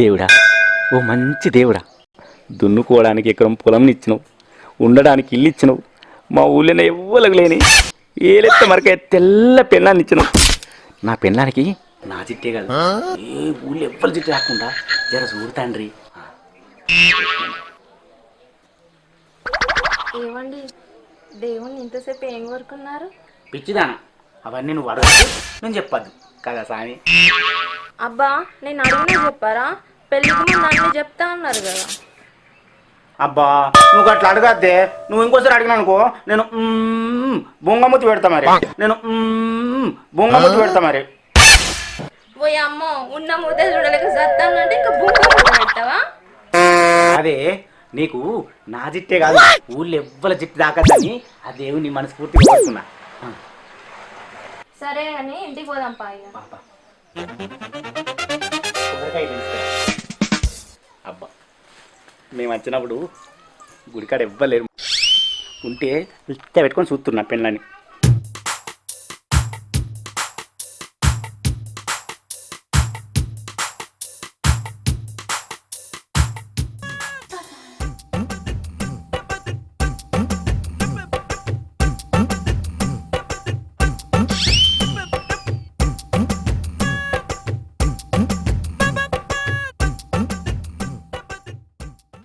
దేవుడా ఓ మంచి దేవుడా. దున్నుకోవడానికి ఎకరం పొలం ఇచ్చినావు ఉండడానికి ఇల్లు ఇచ్చినావు మా ఊళ్ళోనే ఎవ్వలకు లేని ఏలెత్త మరకే తెల్ల పెళ్ళాన్ని ఇచ్చినావు. నా పెళ్ళానికి నా చిట్టే కాదు. ఏ ఊళ్ళో ఎవ్వరు చిట్టు రాకుండా జర చూడు తండ్రి. ఏమండి దేవుణ్ణి ఇంతసేపు ఏం కోరుకున్నారు? పిచ్చిదాన. అవన్నీ నువ్వు అడగదు నేను చెప్పద్దు. కదా సామి? అబ్బా నేను అడిగినా చెప్పారా? పెళ్ళికి ముందు అన్నీ చెప్తా అన్నారు కదా. అబ్బా నువ్వు అట్లా అడగద్దే. నువ్వు ఇంకోసారి అడిగినా అనుకో నేను మ్మ్, బొంగముత్తి పెడతా మరి. నేను మ్మ్, బొంగముత్తి పెడతా మరి. పోయి అమ్మో ఉన్న మూతే చూడలేక సత్తానంటే ఇంకా బుక్క పెడతావా? అదే నీకు నా జిట్టే కాదు. ఊళ్ళో ఎవ్వల జిట్టు దాకద్దని ఆ దేవుని మనస్ఫూర్తిగా కోరుకున్నా సరే అని ఇంటికి పోదాం పాయ మేము వచ్చినప్పుడు గుడికాడ ఇవ్వలేరు ఉంటే ఇట్ట పెట్టుకొని చూస్తున్నా పెళ్ళని.